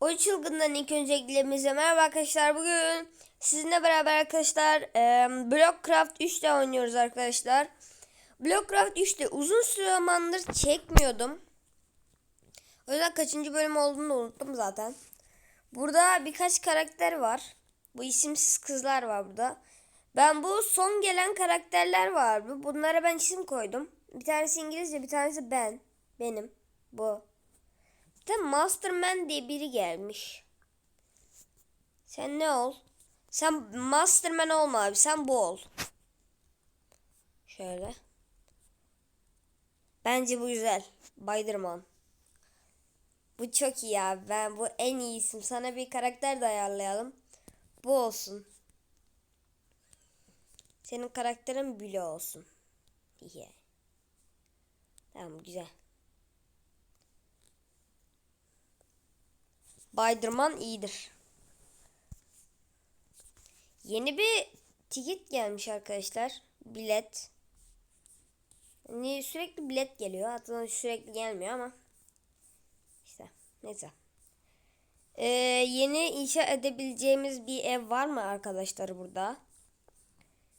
O çılgından ilk öncelikle merhaba arkadaşlar. Bugün sizinle beraber arkadaşlar e, Blockcraft 3'te oynuyoruz arkadaşlar. Blockcraft 3'te uzun zamandır çekmiyordum. O yüzden kaçıncı bölüm olduğunu unuttum zaten. Burada birkaç karakter var. Bu isimsiz kızlar var burada. Ben bu son gelen karakterler var. bu. Bunlara ben isim koydum. Bir tanesi İngilizce, bir tanesi ben. Benim. Bu. De Masterman diye biri gelmiş. Sen ne ol? Sen Masterman olma abi. Sen bu ol. Şöyle. Bence bu güzel. Spiderman. Bu çok iyi abi. Ben bu en iyi. Sana bir karakter de ayarlayalım. Bu olsun. Senin karakterin Bülo olsun. Yeah. Tamam güzel. Spiderman iyidir. Yeni bir ticket gelmiş arkadaşlar. Bilet. Hani sürekli bilet geliyor. Hatta sürekli gelmiyor ama. İşte neyse. Ee, yeni inşa edebileceğimiz bir ev var mı arkadaşlar burada?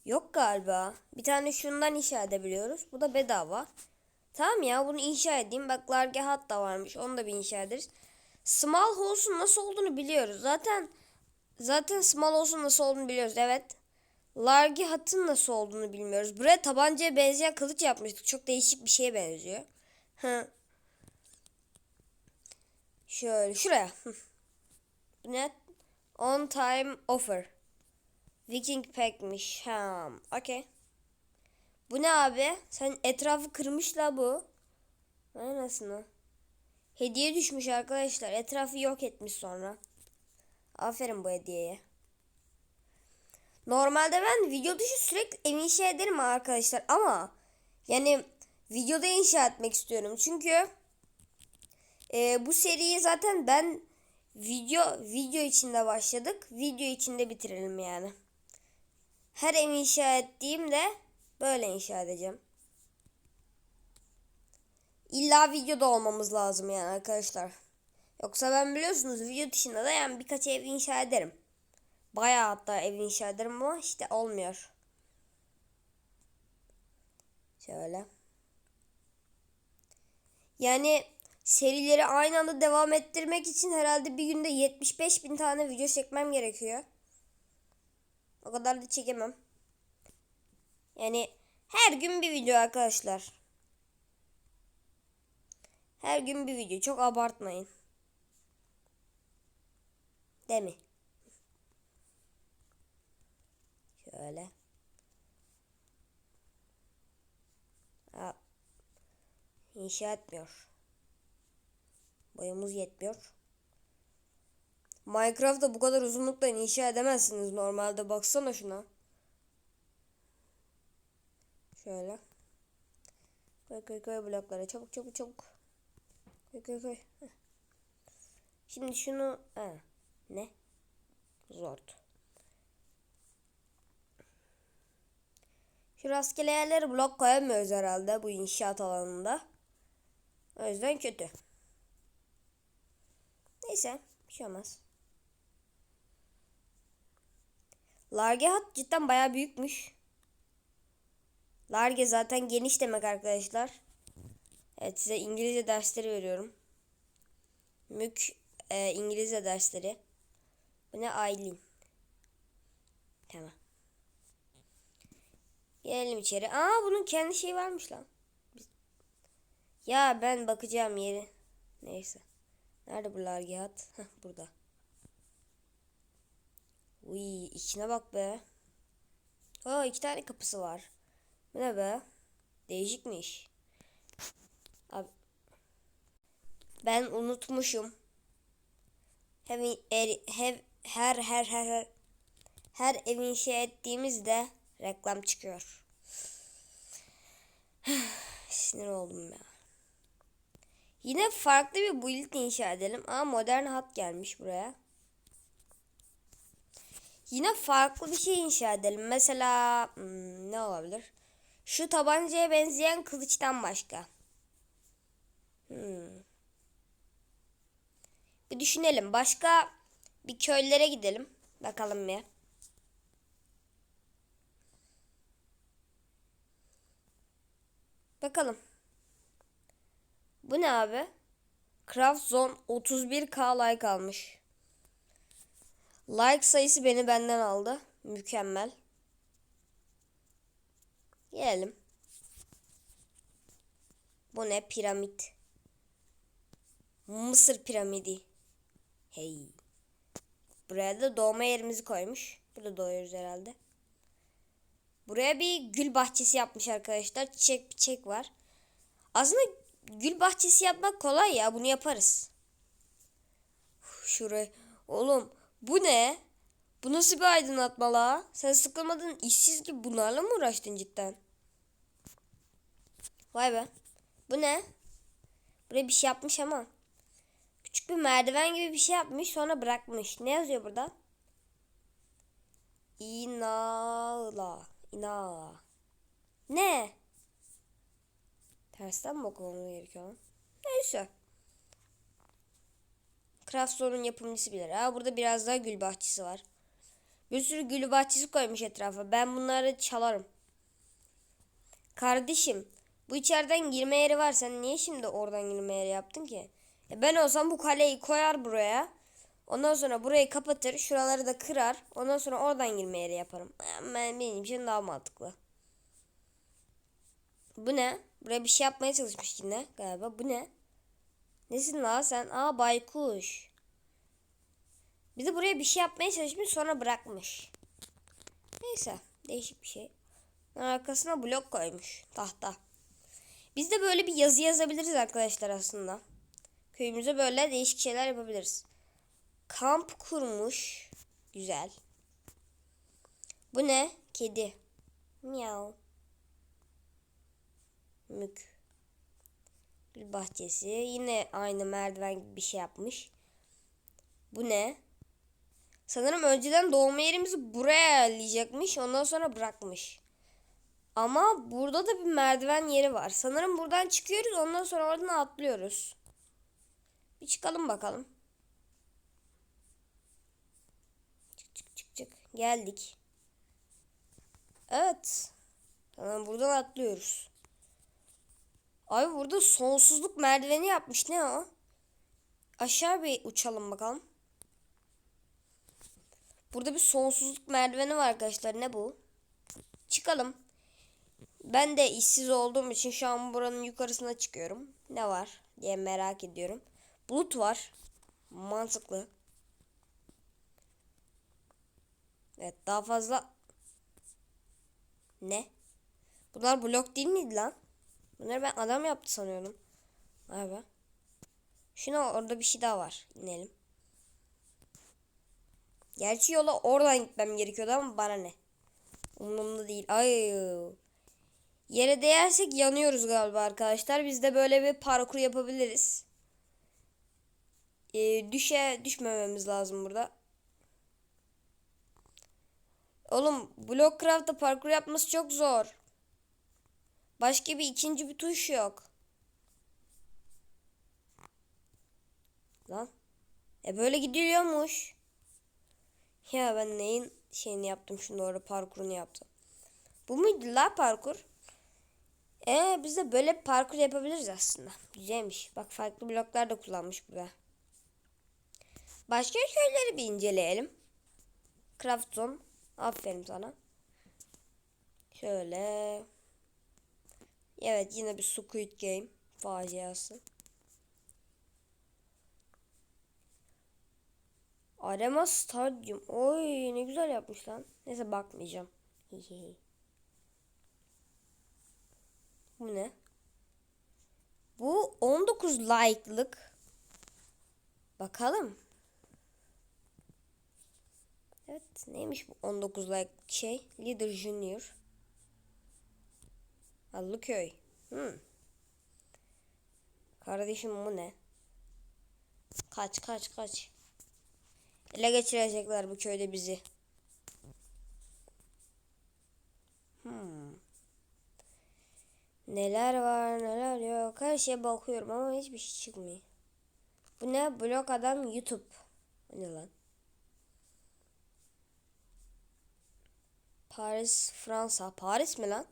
Yok galiba. Bir tane şundan inşa edebiliyoruz. Bu da bedava. Tamam ya bunu inşa edeyim. Bak Largehat da varmış. Onu da bir inşa ederiz. Small House'un nasıl olduğunu biliyoruz. Zaten zaten Small House'un nasıl olduğunu biliyoruz. Evet. Largi Hat'ın nasıl olduğunu bilmiyoruz. Buraya tabancaya benzeyen kılıç yapmıştık. Çok değişik bir şeye benziyor. Şöyle şuraya. Bu ne? On time offer. Viking pack'miş. Ha, okey. Bu ne abi? Sen etrafı kırmış la bu. Aynasını. Hediye düşmüş arkadaşlar. Etrafı yok etmiş sonra. Aferin bu hediyeye. Normalde ben video dışı sürekli ev inşa ederim arkadaşlar ama yani videoda inşa etmek istiyorum. Çünkü e, bu seriyi zaten ben video video içinde başladık. Video içinde bitirelim yani. Her ev inşa ettiğimde böyle inşa edeceğim. İlla videoda olmamız lazım yani arkadaşlar. Yoksa ben biliyorsunuz video dışında da yani birkaç ev inşa ederim. Bayağı hatta ev inşa ederim ama işte olmuyor. Şöyle. Yani serileri aynı anda devam ettirmek için herhalde bir günde 75 bin tane video çekmem gerekiyor. O kadar da çekemem. Yani her gün bir video arkadaşlar. Her gün bir video. Çok abartmayın. Değil mi? Şöyle. Ha. İnşa etmiyor. Boyumuz yetmiyor. Minecraft'ta bu kadar uzunlukla inşa edemezsiniz normalde. Baksana şuna. Şöyle. Koy koy koy bloklara. Çabuk çabuk çabuk. Koy koy koy. Şimdi şunu... Ha. Ne? Zord. Şu rastgele yerlere blok koyamıyoruz herhalde bu inşaat alanında. O yüzden kötü. Neyse. Bir şey olmaz. Large hat cidden baya büyükmüş. Large zaten geniş demek arkadaşlar. Evet size İngilizce dersleri veriyorum. Mük e, İngilizce dersleri. Bu ne Aylin. Tamam. Gelelim içeri. Aa bunun kendi şeyi varmış lan. Ya ben bakacağım yeri. Neyse. Nerede bu largihat? Heh burada. Uy içine bak be. Aa iki tane kapısı var. Bu ne be? Değişikmiş. Abi. Ben unutmuşum. Er, hem her her her her her ev inşa ettiğimizde reklam çıkıyor. Sinir oldum ya. Yine farklı bir build inşa edelim. Ama modern hat gelmiş buraya. Yine farklı bir şey inşa edelim. Mesela hmm, ne olabilir? Şu tabancaya benzeyen kılıçtan başka. Hmm. Bir düşünelim. Başka bir köylere gidelim. Bakalım bir. Bakalım. Bu ne abi? Craft Zone 31k like almış. Like sayısı beni benden aldı. Mükemmel. Gelelim. Bu ne? Piramit. Mısır piramidi. Hey. Buraya da doğma yerimizi koymuş. Burada doğuyoruz herhalde. Buraya bir gül bahçesi yapmış arkadaşlar. Çiçek çiçek var. Aslında gül bahçesi yapmak kolay ya. Bunu yaparız. Şuraya. Oğlum bu ne? Bu nasıl bir aydınlatma la? Sen sıkılmadın işsiz gibi bunlarla mı uğraştın cidden? Vay be. Bu ne? Buraya bir şey yapmış ama. Küçük bir merdiven gibi bir şey yapmış sonra bırakmış. Ne yazıyor burada? İnala. İnala. Ne? Tersten mi okumamız gerekiyor? Neyse. Craft Store'un yapımcısı bilir. Ha burada biraz daha gül bahçesi var. Bir sürü gül bahçesi koymuş etrafa. Ben bunları çalarım. Kardeşim bu içeriden girme yeri var. Sen niye şimdi oradan girme yeri yaptın ki? E ben olsam bu kaleyi koyar buraya. Ondan sonra burayı kapatır. Şuraları da kırar. Ondan sonra oradan girme yeri yaparım. Ben, benim için daha mantıklı. Bu ne? Buraya bir şey yapmaya çalışmış yine galiba. Bu ne? Nesin la sen? Aa baykuş. Bir de buraya bir şey yapmaya çalışmış sonra bırakmış. Neyse değişik bir şey. Arkasına blok koymuş. Tahta. Biz de böyle bir yazı yazabiliriz arkadaşlar aslında. Köyümüze böyle değişik şeyler yapabiliriz. Kamp kurmuş. Güzel. Bu ne? Kedi. Miau. Mük. Gül bahçesi. Yine aynı merdiven gibi bir şey yapmış. Bu ne? Sanırım önceden doğma yerimizi buraya ayarlayacakmış. Ondan sonra bırakmış. Ama burada da bir merdiven yeri var. Sanırım buradan çıkıyoruz. Ondan sonra oradan atlıyoruz. Bir çıkalım bakalım. Çık çık çık çık. Geldik. Evet. Tamam buradan atlıyoruz. Abi burada sonsuzluk merdiveni yapmış. Ne o? Aşağı bir uçalım bakalım. Burada bir sonsuzluk merdiveni var arkadaşlar. Ne bu? Çıkalım. Ben de işsiz olduğum için şu an buranın yukarısına çıkıyorum. Ne var diye merak ediyorum. Bulut var. Mantıklı. Evet daha fazla. Ne? Bunlar blok değil miydi lan? Bunları ben adam yaptı sanıyordum. Vay. Şuna orada bir şey daha var. İnelim. Gerçi yola oradan gitmem gerekiyordu ama bana ne? Umurumda değil. Ay. Yere değersek yanıyoruz galiba arkadaşlar. Biz de böyle bir parkur yapabiliriz. Ee, düşe düşmememiz lazım burada. Oğlum Blockcraft'ta parkur yapması çok zor. Başka bir ikinci bir tuş yok. Lan. E böyle gidiyormuş. Ya ben neyin şeyini yaptım şimdi orada parkurunu yaptım. Bu muydu la parkur? E biz de böyle parkur yapabiliriz aslında. Güzelmiş. Bak farklı bloklar da kullanmış burada. Başka şeyleri bir inceleyelim. Craft Zone. Aferin sana. Şöyle. Evet yine bir Squid Game faciası. Arema Stadyum. Oy ne güzel yapmış lan. Neyse bakmayacağım. Bu ne? Bu 19 like'lık. Bakalım. Evet neymiş bu 19 like şey? Leader Junior. Allıköy. Hmm. Kardeşim bu ne? Kaç kaç kaç. Ele geçirecekler bu köyde bizi. Hmm. Neler var neler yok. Her şeye bakıyorum ama hiçbir şey çıkmıyor. Bu ne? Blok adam YouTube. Ne lan? Paris, Fransa. Paris mi lan?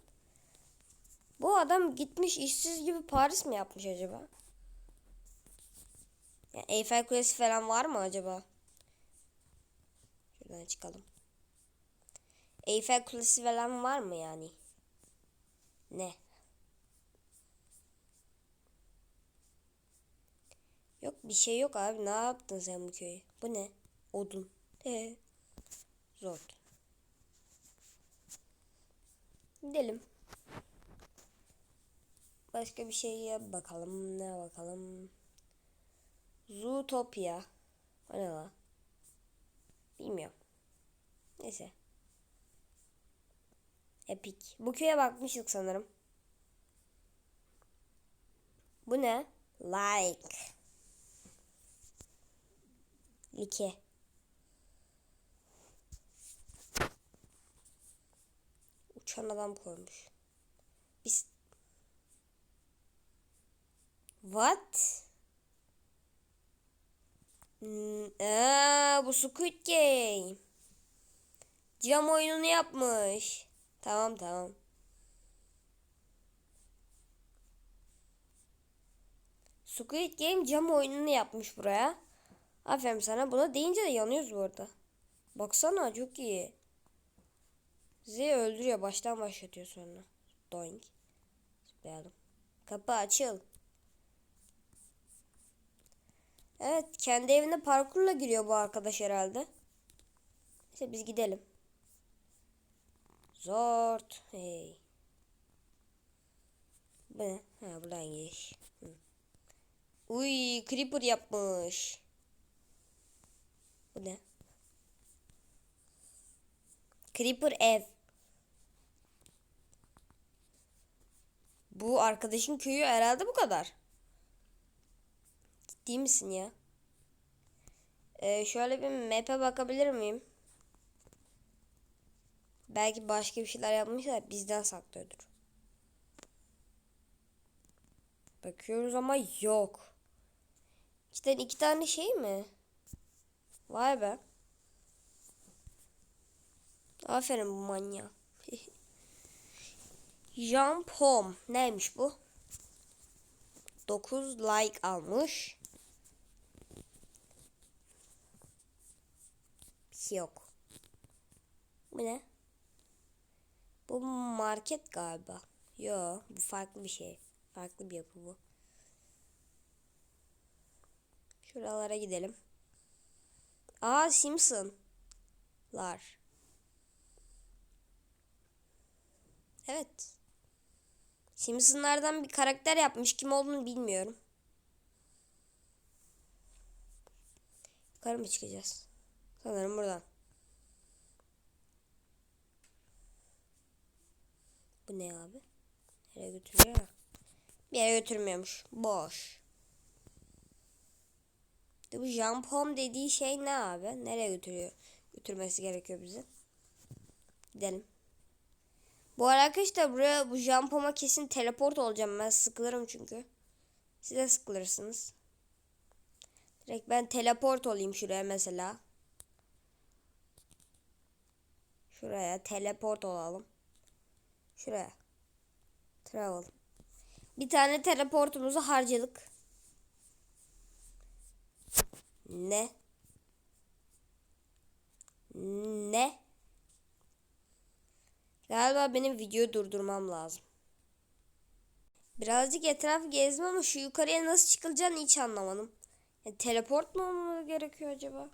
Bu adam gitmiş işsiz gibi Paris mi yapmış acaba? Ya Eyfel Kulesi falan var mı acaba? Şuradan çıkalım. Eyfel Kulesi falan var mı yani? Ne? Yok bir şey yok abi. Ne yaptın sen bu köyü? Bu ne? Odun. Ee, zor. Gidelim. Başka bir şeye bakalım. Ne bakalım? Zootopia. O ne la? Bilmiyorum. Neyse. Epic. Bu köye bakmıştık sanırım. Bu ne? Like. Like. Uçan adam koymuş. Biz... What? Hmm, bu Squid Game. Cam oyununu yapmış. Tamam tamam. Squid Game cam oyununu yapmış buraya. Aferin sana. Buna deyince de yanıyoruz bu arada. Baksana çok iyi. Z öldürüyor. Baştan başlatıyor sonra. Doink. Zıplayalım. Kapı açıl. Evet. Kendi evine parkurla giriyor bu arkadaş herhalde. Neyse biz gidelim. Zort. Hey. Bu ne? Ha buradan giriş. Uy creeper yapmış. Bu ne? Creeper ev. Bu arkadaşın köyü herhalde bu kadar. Ciddi misin ya? Ee, şöyle bir map'e bakabilir miyim? Belki başka bir şeyler yapmışlar bizden saklıyordur. Bakıyoruz ama yok. İçten iki tane şey mi? Vay be. Aferin bu manya. Jump home. Neymiş bu? 9 like almış. Şey yok. Bu ne? Bu market galiba. Yo, bu farklı bir şey. Farklı bir yapı bu. Şuralara gidelim. Aa Simpsonlar. Evet. Simpsonlardan bir karakter yapmış. Kim olduğunu bilmiyorum. Yukarı mı çıkacağız? Sanırım buradan. Bu ne abi? Nereye götürüyor? Bir yere götürmüyormuş. Boş. Bu jump home dediği şey ne abi? Nereye götürüyor? Götürmesi gerekiyor bizi. Gidelim. Bu arada arkadaşlar buraya bu jump home'a kesin teleport olacağım. Ben sıkılırım çünkü. Siz de sıkılırsınız. Direkt ben teleport olayım şuraya mesela. Şuraya teleport olalım. Şuraya. Travel. Bir tane teleportumuzu harcadık. Ne? Ne? Galiba benim videoyu durdurmam lazım. Birazcık etrafı gezdim ama şu yukarıya nasıl çıkılacağını hiç anlamadım. Yani teleport mu olmalı gerekiyor acaba?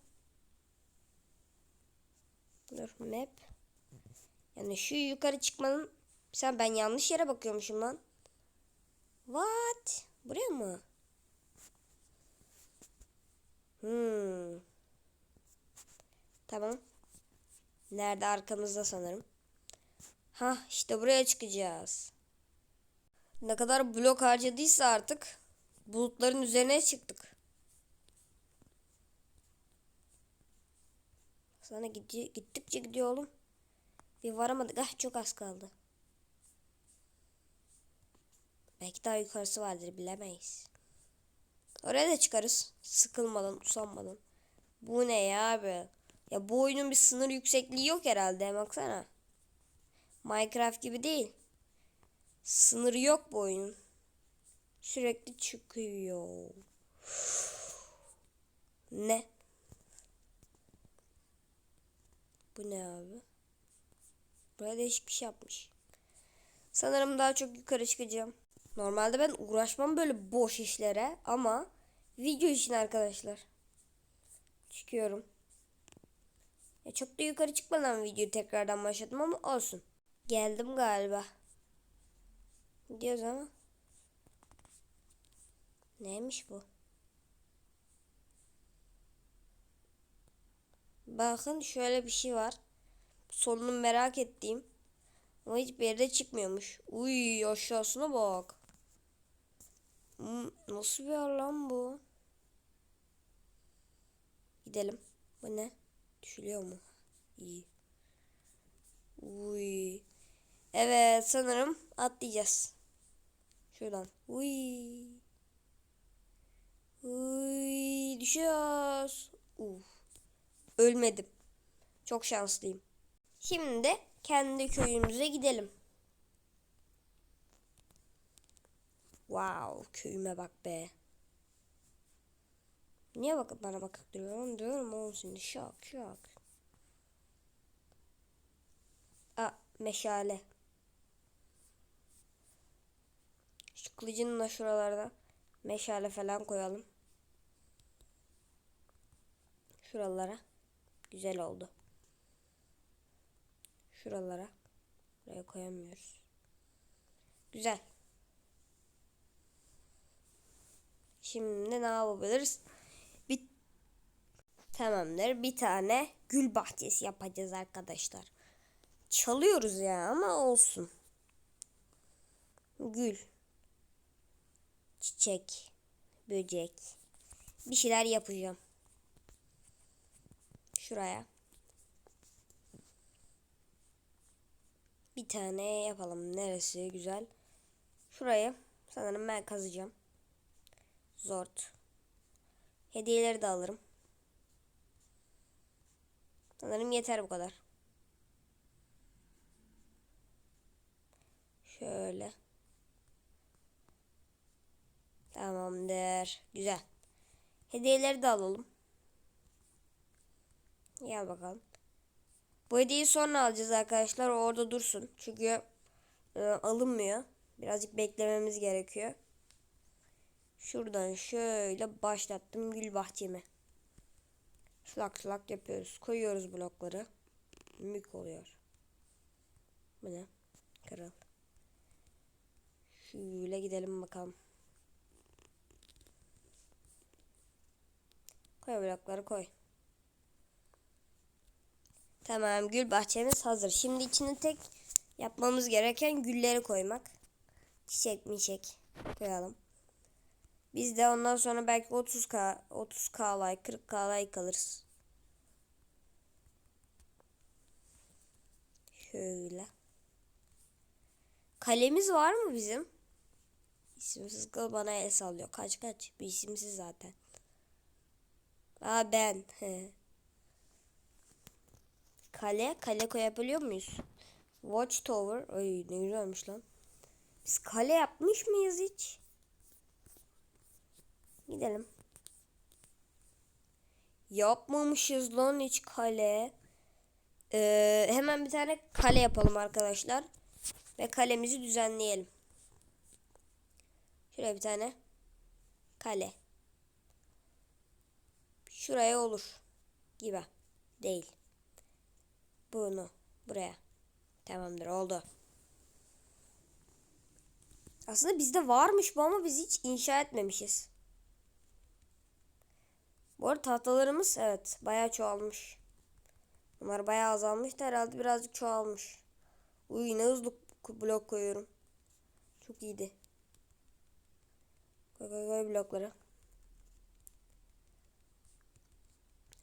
Dur map. Yani şu yukarı çıkmanın sen ben yanlış yere bakıyormuşum lan. What? Buraya mı? Hmm. Tamam. Nerede arkamızda sanırım. Ha işte buraya çıkacağız. Ne kadar blok harcadıysa artık bulutların üzerine çıktık. Sana gidiyor, gittikçe gidiyor oğlum. Bir varamadık. Ah çok az kaldı. Belki daha yukarısı vardır bilemeyiz. Oraya da çıkarız. Sıkılmadan, usanmadan. Bu ne ya abi? Ya bu oyunun bir sınır yüksekliği yok herhalde. Baksana. Minecraft gibi değil. Sınırı yok bu oyunun. Sürekli çıkıyor. Ne? Bu ne abi? Buraya değişik bir şey yapmış. Sanırım daha çok yukarı çıkacağım. Normalde ben uğraşmam böyle boş işlere ama video için arkadaşlar. Çıkıyorum. Ya çok da yukarı çıkmadan videoyu tekrardan başladım ama olsun. Geldim galiba. Gidiyoruz ama. Neymiş bu? Bakın şöyle bir şey var. Sonunu merak ettiğim. Ama hiçbir yerde çıkmıyormuş. Uy aşağısına bak. Hmm, nasıl bir yer lan bu? Gidelim. Bu ne? Düşülüyor mu? İyi. Uy. Evet sanırım atlayacağız. Şuradan. Uy. Uy düşüyoruz. Uf. Ölmedim. Çok şanslıyım. Şimdi kendi köyümüze gidelim. Wow, köyüme bak be. Niye bakıp bana bakıp duruyorum? Diyorum oğlum şimdi şok şok. Aa, meşale. Şu kılıcın da şuralarda meşale falan koyalım. Şuralara. Güzel oldu. Şuralara. Buraya koyamıyoruz. Güzel. Şimdi ne yapabiliriz? Bir Tamamdır. Bir tane gül bahçesi yapacağız arkadaşlar. Çalıyoruz ya ama olsun. Gül. Çiçek. Böcek. Bir şeyler yapacağım. Şuraya. Bir tane yapalım. Neresi güzel? Şurayı sanırım ben kazacağım. Zort. Hediyeleri de alırım. Sanırım yeter bu kadar. Şöyle. Tamamdır. Güzel. Hediyeleri de alalım. Gel bakalım. Bu hediyeyi sonra alacağız arkadaşlar. O orada dursun. Çünkü e, alınmıyor. Birazcık beklememiz gerekiyor. Şuradan şöyle başlattım gül bahçemi. Sulak sulak yapıyoruz. Koyuyoruz blokları. Mük oluyor. Bu ne? Kırıl. Şöyle gidelim bakalım. Koy blokları koy. Tamam gül bahçemiz hazır. Şimdi içine tek yapmamız gereken gülleri koymak. Çiçek mişek koyalım. Biz de ondan sonra belki 30k 30k like 40k like alırız. Şöyle. Kalemiz var mı bizim? İsimsiz kıl bana el sallıyor. Kaç kaç. Bir isimsiz zaten. Aa ben. Kale. Kale koyabiliyor muyuz? Watchtower. Ay ne güzelmiş lan. Biz kale yapmış mıyız hiç? Gidelim. Yapmamışız lan hiç kale. Ee, hemen bir tane kale yapalım arkadaşlar. Ve kalemizi düzenleyelim. Şuraya bir tane kale. Şuraya olur. Gibi. Değil. Bunu buraya. Tamamdır oldu. Aslında bizde varmış bu ama biz hiç inşa etmemişiz. Bu arada tahtalarımız evet bayağı çoğalmış. Bunlar bayağı azalmış da herhalde birazcık çoğalmış. Uy ne hızlı blok koyuyorum. Çok iyiydi. Koy koy koy blokları.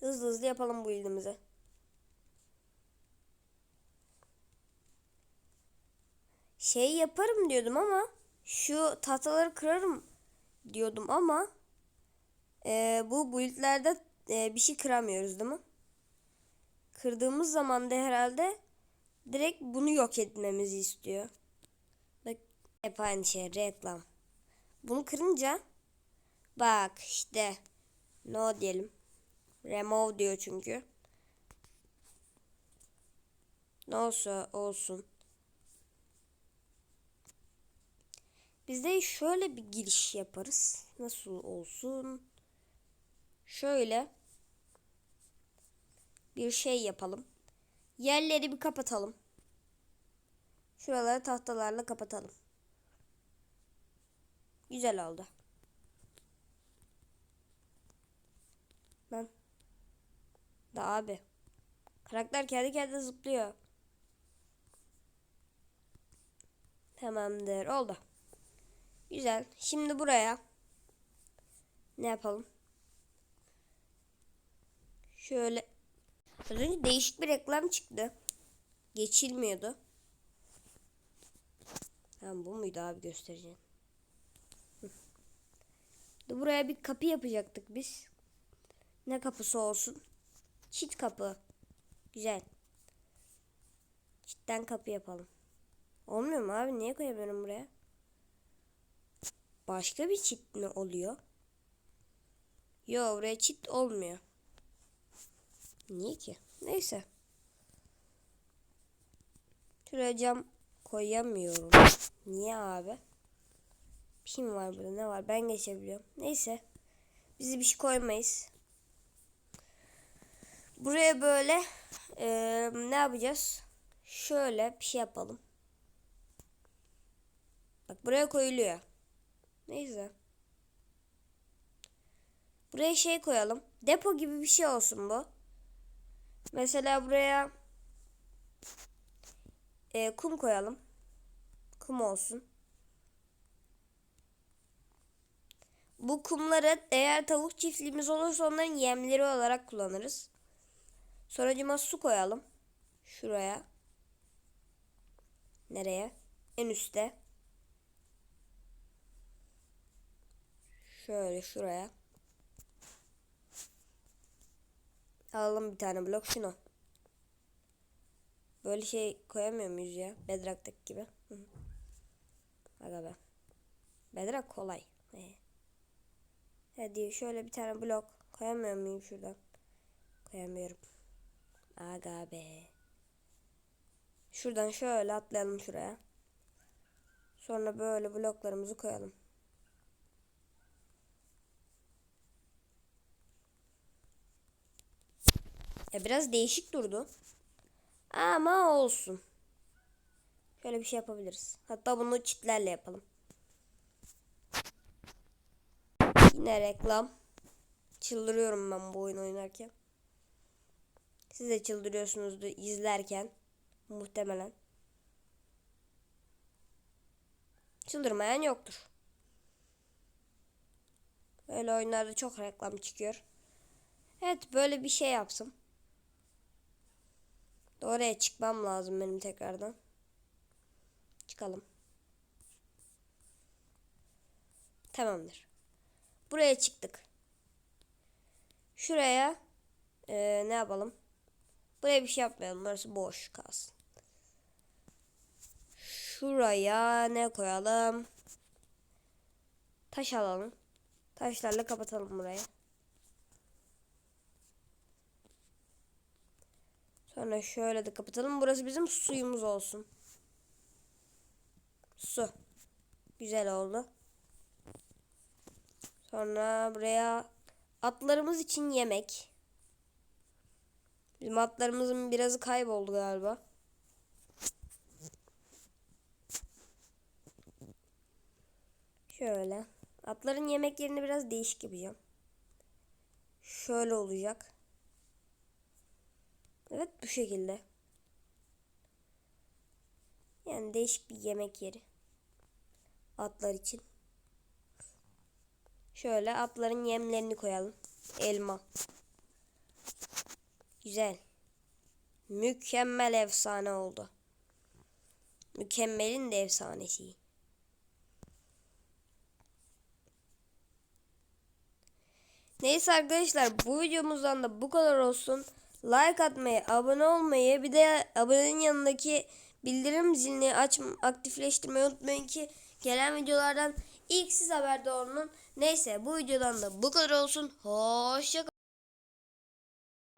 Hızlı hızlı yapalım bu ildimizi. Şey yaparım diyordum ama şu tahtaları kırarım diyordum ama Ee, bu build'lerde e, bir şey kıramıyoruz değil mi? Kırdığımız zaman da herhalde direkt bunu yok etmemizi istiyor. Bak hep aynı şey reklam. Bunu kırınca bak işte no diyelim. Remove diyor çünkü. Ne olsa olsun. Biz de şöyle bir giriş yaparız. Nasıl olsun? Şöyle bir şey yapalım. Yerleri bir kapatalım. Şuraları tahtalarla kapatalım. Güzel oldu. Ben da abi. Karakter kendi kendine zıplıyor. Tamamdır. Oldu. Güzel. Şimdi buraya ne yapalım? Şöyle az önce değişik bir reklam çıktı. Geçilmiyordu. Tamam bu muydu abi göstereceğim. Buraya bir kapı yapacaktık biz. Ne kapısı olsun? Çit kapı. Güzel. Çitten kapı yapalım. Olmuyor mu abi? Niye koyamıyorum buraya? Başka bir çit mi oluyor? Yok buraya çit olmuyor. Niye ki? Neyse. Şuraya cam koyamıyorum. Niye abi? Bir şey mi var burada? Ne var? Ben geçebiliyorum. Neyse. Bizi bir şey koymayız. Buraya böyle e, ne yapacağız? Şöyle bir şey yapalım. Bak buraya koyuluyor. Neyse. Buraya şey koyalım. Depo gibi bir şey olsun bu. Mesela buraya e, kum koyalım. Kum olsun. Bu kumları eğer tavuk çiftliğimiz olursa onların yemleri olarak kullanırız. Sonracıma su koyalım. Şuraya. Nereye? En üstte. Şöyle şuraya. Alalım bir tane blok şunu. Böyle şey koyamıyor muyuz ya? Bedrock'taki gibi. Aga be. Bedrock kolay. Hadi şöyle bir tane blok koyamıyor muyum şuradan? Koyamıyorum. Aga be. Şuradan şöyle atlayalım şuraya. Sonra böyle bloklarımızı koyalım. Ya biraz değişik durdu. Ama olsun. Şöyle bir şey yapabiliriz. Hatta bunu çitlerle yapalım. Yine reklam. Çıldırıyorum ben bu oyun oynarken. Siz de çıldırıyorsunuzdur izlerken. Muhtemelen. Çıldırmayan yoktur. Böyle oyunlarda çok reklam çıkıyor. Evet böyle bir şey yapsın. Oraya çıkmam lazım benim tekrardan. Çıkalım. Tamamdır. Buraya çıktık. Şuraya e, ne yapalım? Buraya bir şey yapmayalım. Burası boş kalsın. Şuraya ne koyalım? Taş alalım. Taşlarla kapatalım burayı. Sonra şöyle de kapatalım. Burası bizim suyumuz olsun. Su. Güzel oldu. Sonra buraya atlarımız için yemek. Bizim atlarımızın birazı kayboldu galiba. Şöyle. Atların yemeklerini biraz değişik yapacağım. Şöyle olacak. Evet bu şekilde. Yani değişik bir yemek yeri. Atlar için. Şöyle atların yemlerini koyalım. Elma. Güzel. Mükemmel efsane oldu. Mükemmelin de efsanesi. Neyse arkadaşlar bu videomuzdan da bu kadar olsun. Like atmayı, abone olmayı bir de abonenin yanındaki bildirim zilini aç aktifleştirmeyi unutmayın ki gelen videolardan ilk siz haberdar olun. Neyse bu videodan da bu kadar olsun. Hoşça